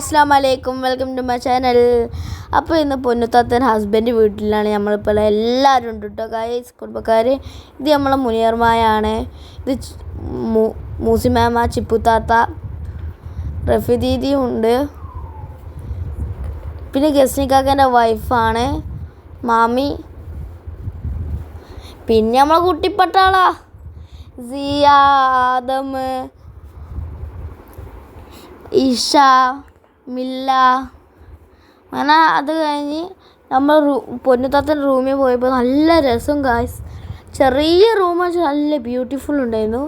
അസ്സാം വലൈക്കും welcome to my channel. അപ്പോൾ ഇന്ന് പൊന്നുത്താത്തൻ ഹസ്ബൻഡ് വീട്ടിലാണ്. നമ്മളിപ്പോൾ എല്ലാവരും ഉണ്ട് കേട്ടോ ഗൈസ് കുടുംബക്കാർ ഇത് നമ്മളെ മുനിയർമായാണ് ഇത് മൂസിമാമ ചിപ്പുത്താത്ത റഫി ദീദിയും ഉണ്ട്. പിന്നെ ഗസ്നിക്കാക്കന്റെ വൈഫാണ് മാമി. പിന്നെ നമ്മളെ കുട്ടിപ്പട്ടാളാ. സിയാദം ഇഷ മില്ല. അങ്ങനെ അത് കഴിഞ്ഞ് നമ്മൾ റൂ പൊന്നുത്താത്തൻ റൂമിൽ പോയപ്പോൾ നല്ല രസം ഗായ്സ് ചെറിയ റൂം വെച്ചാൽ നല്ല ബ്യൂട്ടിഫുൾ ഉണ്ടായിരുന്നു.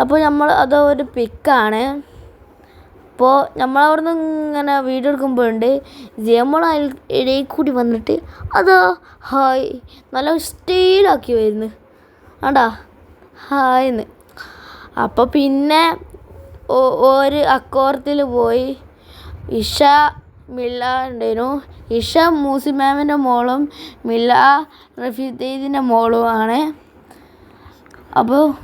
അപ്പോൾ നമ്മൾ അത് ഒരു പിക്കാണ് അപ്പോൾ നമ്മളവിടുന്ന് ഇങ്ങനെ വീഡിയോ എടുക്കുമ്പോഴുണ്ട് ജയമോൾ ഇടയിൽ കൂടി വന്നിട്ട് അതാ ഹായ് നല്ല സ്റ്റൈലാക്കി വരുന്നു ആണ്ടാ ഹായ്ന്ന് അപ്പോൾ പിന്നെ ഒരു അക്കോർത്തിൽ പോയി. ഇഷ മില്ല ഉണ്ടായിരുന്നു. ഇഷ മൂസി മാമിന്റെ മോളും മില്ല റഫീദീദിന്റെ മോളുമാണ് അപ്പോൾ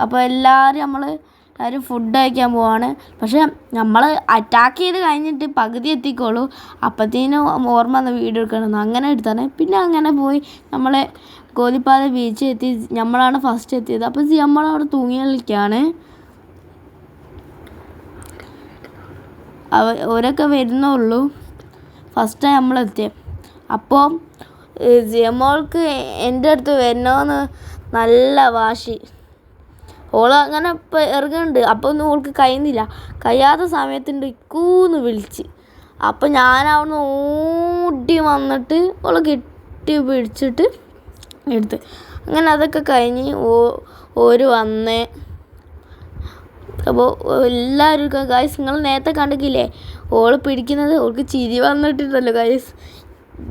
അപ്പോൾ എല്ലാവരും നമ്മൾ എല്ലാവരും ഫുഡ് കഴിക്കാൻ പോവാണ്. പക്ഷെ നമ്മൾ അറ്റാക്ക് ചെയ്ത് കഴിഞ്ഞിട്ട് പകുതി എത്തിക്കോളൂ. അപ്പത്തേനും ഓർമ്മ വന്ന വീഡിയോ എടുക്കണം. അങ്ങനെ എടുത്താണ്. പിന്നെ അങ്ങനെ പോയി നമ്മളെ കോലിപ്പാത ബീച്ചിൽ എത്തി. നമ്മളാണ് ഫസ്റ്റ് എത്തിയത്. അപ്പോൾ നമ്മളവിടെ തൂങ്ങി കളിക്കുകയാണ് അവ അവരൊക്കെ വരുന്നുള്ളൂ. ഫസ്റ്റ് നമ്മളെത്തിയത് അപ്പോൾ ജിയമോൾക്ക് എന്റെ അടുത്ത് വരണമെന്ന് നല്ല വാശി. ഓൾ അങ്ങനെ ഇപ്പം ഇറങ്ങുന്നുണ്ട് അപ്പോൾ ഒന്നും ഓൾക്ക് കഴിയുന്നില്ല. കഴിയാത്ത സമയത്തുണ്ട് ഇക്കൂന്ന് വിളിച്ച്. അപ്പോൾ ഞാൻ അവിടുന്ന് ഓടി വന്നിട്ട് ഓൾ കെട്ടി പിടിച്ചിട്ട് എടുത്ത്. അങ്ങനെ അതൊക്കെ കഴിഞ്ഞ് ഓ ഓര് വന്ന്. അപ്പോൾ എല്ലാവർക്കും ഗായ്സ് നിങ്ങൾ നേരത്തെ കണ്ടിട്ടില്ലേ? ഓൾ പിടിക്കുന്നത് ഓൾക്ക് ചിരി വന്നിട്ടുണ്ടല്ലോ ഗായ്സ്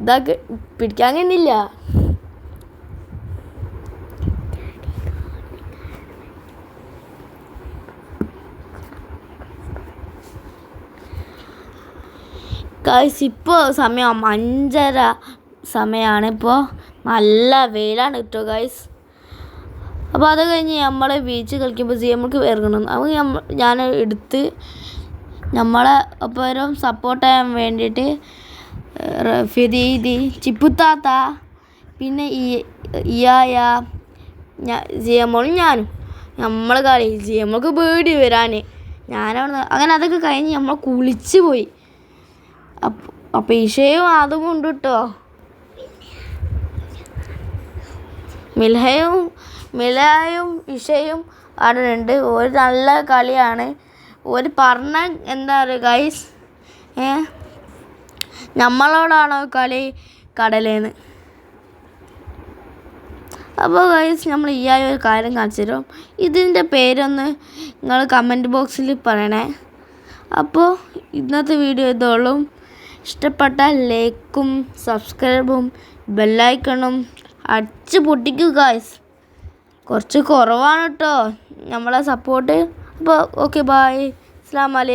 ഇതാക്കി പിടിക്കാൻ കഴിഞ്ഞില്ല. ഗായ്സ് ഇപ്പോൾ സമയം അഞ്ചര സമയമാണ് ഇപ്പോൾ നല്ല വെയിലാണ് കേട്ടോ ഗൈസ് അപ്പോൾ അത് കഴിഞ്ഞ് നമ്മൾ ബീച്ച് കളിക്കുമ്പോൾ നമുക്ക് വേർക്കണം അത് ഞാൻ എടുത്ത് നമ്മളെ ഒപ്പം സപ്പോർട്ട് ചെയ്യാൻ വേണ്ടിയിട്ട് ഫിദീദി ചിപ്പുത്താത്ത പിന്നെ ഈ ഇയായ ജിയമ്മളും ഞാനും. നമ്മൾ കളി ജിയമ്മൾക്ക് പേടി വരാൻ ഞാനവിടെ അങ്ങനെ അതൊക്കെ കഴിഞ്ഞ് നമ്മൾ കുളിച്ച് പോയി. അപ്പം ഈശയും അതും ഉണ്ട് കേട്ടോ മിൽഹയും മിലയും ഇഷയും ഉണ്ട് ഒരു നല്ല കളിയാണ്. ഒരു പറഞ്ഞ എന്താ പറയുക ഗൈസ് ഏ നമ്മളോടാണോ കളി കടലേന്ന്? അപ്പോൾ ഗൈസ് നമ്മൾ ഈ ആയ ഒരു കാര്യം കാണിച്ചു തരും. ഇതിന്റെ പേരൊന്ന് നിങ്ങൾ കമന്റ് ബോക്സിൽ പറയണേ. അപ്പോൾ ഇന്നത്തെ വീഡിയോ ഇതോളും. ഇഷ്ടപ്പെട്ട ലൈക്കും സബ്സ്ക്രൈബും ബെല്ലൈക്കണും അടിച്ച് പൊട്ടിക്കൂ ഗായ്സ് കുറച്ച് കുറവാണ് കേട്ടോ നമ്മളെ സപ്പോർട്ട് അപ്പോൾ ഓക്കെ ബായ് അസ്സാം വലൈക്കും